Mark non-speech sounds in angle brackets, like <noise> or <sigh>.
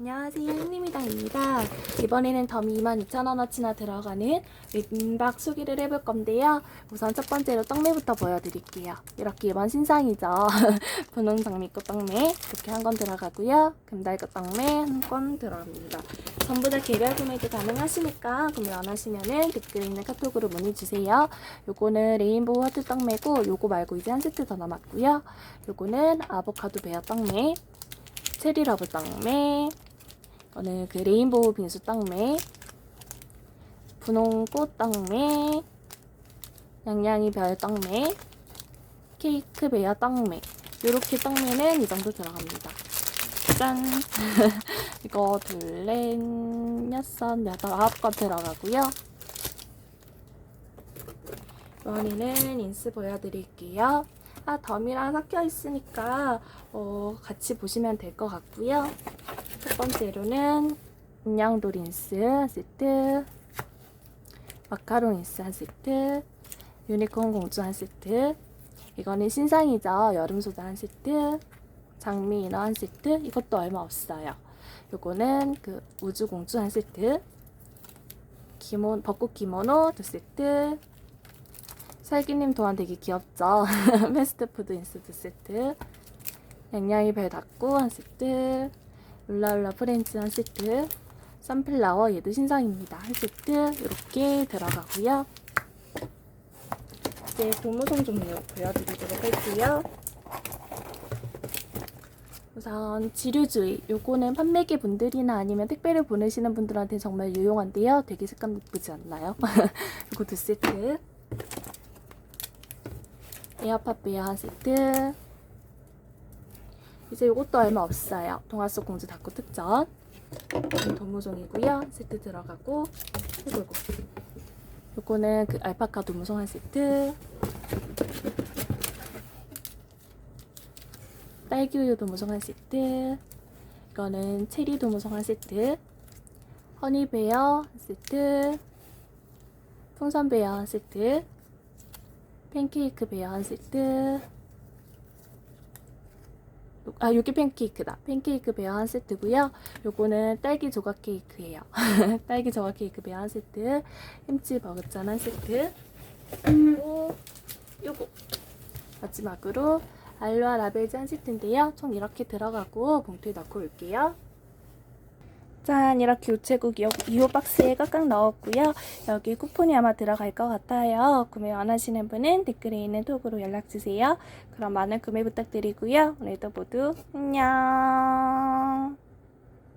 안녕하세요. 흰님이당입니다. 이번에는 덤이 22,000원어치나 들어가는 민박 수기를 해볼 건데요. 우선 첫 번째로 떡매부터 보여드릴게요. 이렇게 이번 신상이죠. <laughs> 분홍 장미꽃 떡매 이렇게 한 건 들어가고요. 금달꽃 떡매 한 건 들어갑니다. 전부 다 개별 구매도 가능하시니까 구매 원하시면은 댓글에 있는 카톡으로 문의 주세요. 요거는 레인보우 하트 떡매고 요거 말고 이제 한 세트 더 남았고요. 요거는 아보카도 베어 떡매 체리러브 떡매 이거는 그 레인보우 빙수 떡매 분홍꽃 떡매 양양이 별 떡매 케이크 베어 떡매. 요렇게 떡매는 이 정도 들어갑니다. 짠! <laughs> 이거 둘 넷 여섯 여덟 아홉 건 들어가고요. 이번에는 인스 보여드릴게요. 아 덤이랑 섞여 있으니까 어, 같이 보시면 될 것 같고요 첫 번째로는 인양도 린스 한 세트, 마카롱 린스 한 세트, 유니콘 공주 한 세트, 이거는 신상이죠. 여름 소다 한 세트, 장미 이너 한 세트, 이것도 얼마 없어요. 요거는 그 우주 공주 한 세트, 기모 벚꽃 기모노 두 세트, 살기님 도안 되게 귀엽죠. <laughs> 패스트푸드 인스 두 세트, 양양이 별 닫고 한 세트, 울라울라 프렌즈 한 세트, 선플라워 얘도 신상입니다. 한 세트 이렇게 들어가고요. 이제 고무송 종류 보여드리도록 할게요. 우선 지류주의 요거는 판매기 분들이나 아니면 택배를 보내시는 분들한테 정말 유용한데요. 되게 색감 예쁘지 않나요? <laughs> 이거 두 세트 에어팟 베어 한 세트 이제 이것도 얼마 없어요. 동화 속 공주 닫고 특전. 도무송이고요. 세트 들어가고. 이거. 요거는 그 알파카 도무송 한 세트. 딸기우유 도무송 한 세트. 이거는 체리 도무송 한 세트. 허니베어 한 세트. 풍선베어 한 세트. 팬케이크 베어 한 세트. 아, 요게 팬케이크다. 팬케이크 베어 한 세트고요. 요거는 딸기 조각 케이크예요. <laughs> 딸기 조각 케이크 베어 한 세트. 햄치 버거짠 한 세트. 그리고 요거 마지막으로 알로아 라벨즈 한 세트인데요. 총 이렇게 들어가고 봉투에 넣고 올게요. 짠 이렇게 우체국 2호 박스에 깍깍 넣었고요. 여기 쿠폰이 아마 들어갈 것 같아요. 구매 원하시는 분은 댓글에 있는 톡으로 연락주세요. 그럼 많은 구매 부탁드리고요. 오늘도 모두 안녕